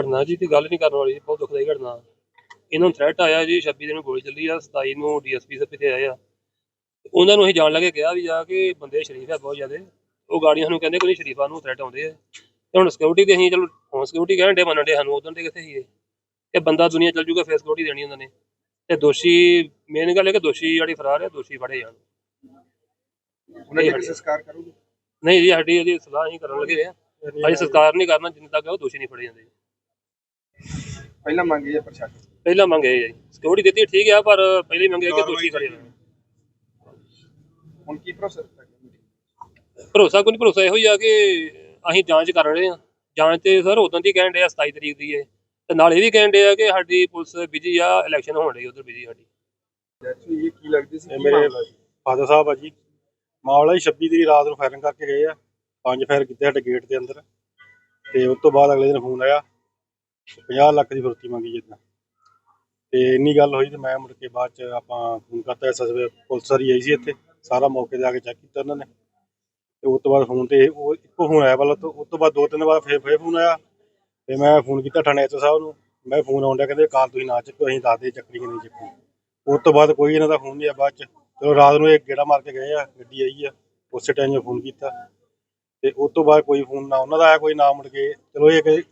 ਘਟਨਾ ਜੀ ਤੇ ਗੱਲ ਨਹੀਂ ਕਰਨ ਵਾਲੀ ਬਹੁਤ ਦੁਖਦਾਈ ਘਟਨਾ। ਇਹਨਾਂ ਨੂੰ ਥ੍ਰੈਟ ਆਇਆ ਜੀ 26 ਦਿਨ ਗੋਲੀ ਚੱਲੀ ਆ 27 ਨੂੰ ਡੀਐਸਪੀ ਸਾਹਿਬ ਤੇ ਆਏ ਆ। ਉਹਨਾਂ ਨੂੰ ਅਸੀਂ ਜਾਣ ਲੱਗੇ ਕਿਹਾ ਵੀ ਜਾ ਕੇ ਬੰਦੇ ਸ਼ਰੀਫ ਆ ਬਹੁਤ ਜ਼ਿਆਦੇ। ਉਹ ਗਾੜੀਆਂ ਨੂੰ ਕਹਿੰਦੇ ਕੋਈ ਸ਼ਰੀਫਾਂ ਨੂੰ ਥ੍ਰੈਟ ਆਉਂਦੇ ਆ। ਤੇ ਹੁਣ ਸਿਕਿਉਰਿਟੀ ਤੇ ਅਸੀਂ ਚਲੋ ਹੁਣ ਸਿਕਿਉਰਿਟੀ ਕਹਿਣ ਦੇ ਮੰਨਣ ਦੇ ਸਾਨੂੰ ਉਦੋਂ ਦੇ ਕਿੱਥੇ ਸੀ ਇਹ ਇਹ ਬੰਦਾ ਦੁਨੀਆ ਚੱਲ ਜੂਗਾ ਫੇਰ ਸਿਕਿਉਰਿਟੀ ਦੇਣੀ ਉਹਨਾਂ ਨੇ। ਤੇ ਦੋਸ਼ੀ ਮੇਨ ਗੱਲ ਇਹ ਕਿ ਦੋਸ਼ੀ ਜਿਹੜੀ ਫਰਾਰ ਹੈ ਦੋਸ਼ੀ ਫੜੇ ਜਾਣ। ਉਹਨਾਂ ਦੇ। ਸੰਸਕਾਰ ਕਰੋਗੇ? ਨਹੀਂ ਜੀ ਸਾਡੀ ਉਹਦੀ ਸਲਾਹ ਹੀ ਕਰਨ ਲੱਗੇ ਆ। ਅਸੀਂ ਸੰਸਕਾਰ ਨਹੀਂ ਕਰਨਾ ਜਿੰਨੇ ਤੱਕ ਉਹ ਦੋਸ਼ੀ ਨਹੀਂ ਫੜੇ ਜਾਂਦੇ। ਪਹਿਲਾਂ ਮੰਗੀ ਹੈ ਪ੍ਰਸ਼ਾਸਨ ਪਹਿਲਾਂ ਮੰਗੇ ਜੀ। ਸਿਕਿਉਰਿਟੀ ਦਿੱਤੀ ਠੀਕ ਆ ਪਰ ਪਹਿਲੀ ਮੰਗੇ ਕਿ ਦੋਸ਼ੀ ਜਾਣ ਹੁਣ ਕੀ ਪ੍ਰੋਸੈਸ ਭਰੋਸਾ ਕੋਈ ਨਹੀਂ ਭਰੋਸਾ ਇਹੋ ਹੀ ਆ ਕਿ ਅਸੀਂ ਜਾਂਚ ਕਰ ਰਹੇ ਹਾਂ। ਜਾਂਚ ਤੇ ਸਰ ਉਦੋਂ ਦੀ ਕਹਿਣ ਦੇ ਆ 27 ਤਰੀਕ ਦੀ ਹੈ ਤੇ ਨਾਲ ਇਹ ਵੀ ਕਹਿਣ ਦੇ ਆ ਕਿ ਸਾਡੀ ਪੁਲਿਸ ਬਿਜ਼ੀ ਆ ਇਲੈਕਸ਼ਨ ਹੋਣ ਰਹੀ ਉਧਰ ਬਿਜ਼ੀ ਸਾਡੀ। ਡੈਥ ਹੋਈ ਹੈ ਕੀ ਲੱਗਦੀ ਸੀ? ਇਹ ਕੀ ਮੇਰੇ ਮਾਮਲਾ ਸੀ? ਫਾਦਰ ਸਾਹਿਬ ਆ ਜੀ। ਮਾਮਲਾ ਹੀ 26 ਦੀ ਰਾਤ ਨੂੰ ਫਾਇਰਿੰਗ ਕਰਕੇ ਗਏ ਆ। ਪੰਜ ਫਾਇਰ ਕੀਤੇ ਸਾਡੇ ਗੇਟ ਦੇ ਅੰਦਰ। ਤੇ ਉਸ ਤੋਂ ਬਾਅਦ ਅਗਲੇ ਦਿਨ ਫੋਨ ਆਇਆ। 50 ਲੱਖ ਦੀ ਫਰਤੀ ਮੰਗੀ ਜਿੱਦਾਂ। ਤੇ ਇੰਨੀ ਗੱਲ ਹੋਈ ਤੇ ਮੈਂ ਮੁੜ ਕੇ ਬਾਅਦ ਚ ਆਪਾਂ ਫੋਨ ਕਰਤਾ ਐਸਐਸਬੀ ਪੁਲਿਸ ਵਾਲੀ ਆਈ ਸੀ ਇੱਥੇ। ਸਾਰਾ ਮੌਕੇ ਤੇ ਆ ਕੇ ਚੈੱਕ ਕੀਤਾ ਉਹਨਾਂ ਨੇ। ਤੇ ਉਸ ਤੋਂ ਬਾਅਦ ਫੋਨ ਤੇ ਉਹ ਇੱਕੋ ਫੋਨ ਆਇਆ ਪਹਿਲਾਂ ਤੋਂ, ਉਸ ਤੋਂ ਬਾਅਦ ਦੋ ਤਿੰਨ ਵਾਰ ਫੇਰ ਫੇਰ ਫੋਨ ਆਇਆ। ਤੇ ਮੈਂ ਫੋਨ ਕੀਤਾ ਥਾਣੇ ਐਸਓ ਸਾਹਿਬ ਨੂੰ। ਮੈਂ ਫੋਨ ਆਉਂਦਾ ਕਹਿੰਦੇ ਕਾਲ ਤੁਸੀਂ ਨਾ ਚੱਕੋ, ਅਸੀਂ ਦੱਸਦੇ ਚੱਕਣੀ ਕਿ ਨਹੀਂ ਚੱਕਣੀ ਉਸ ਤੋਂ ਬਾਅਦ ਕੋਈ ਇਹਨਾਂ ਦਾ ਫੋਨ ਨਹੀਂ ਆ ਬਾਅਦ ਚ। ਚਲੋ ਰਾਤ ਨੂੰ ਇਹ ਗੇੜਾ ਮਾਰ ਕੇ ਗਏ ਆ, ਗੱਡੀ ਆਈ ਆ। ਉਸੇ ਟਾਈਮ ਫੋਨ ਕੀਤਾ। ਤੇ ਉਸ ਤੋਂ ਬਾਅਦ ਕੋਈ ਫੋਨ ਨਾ, ਉਹਨਾਂ ਦਾ ਆਇਆ, ਕੋਈ ਨਾ ਮੁੜ ਕੇ। ਚਲੋ ਇਹ ਕਿ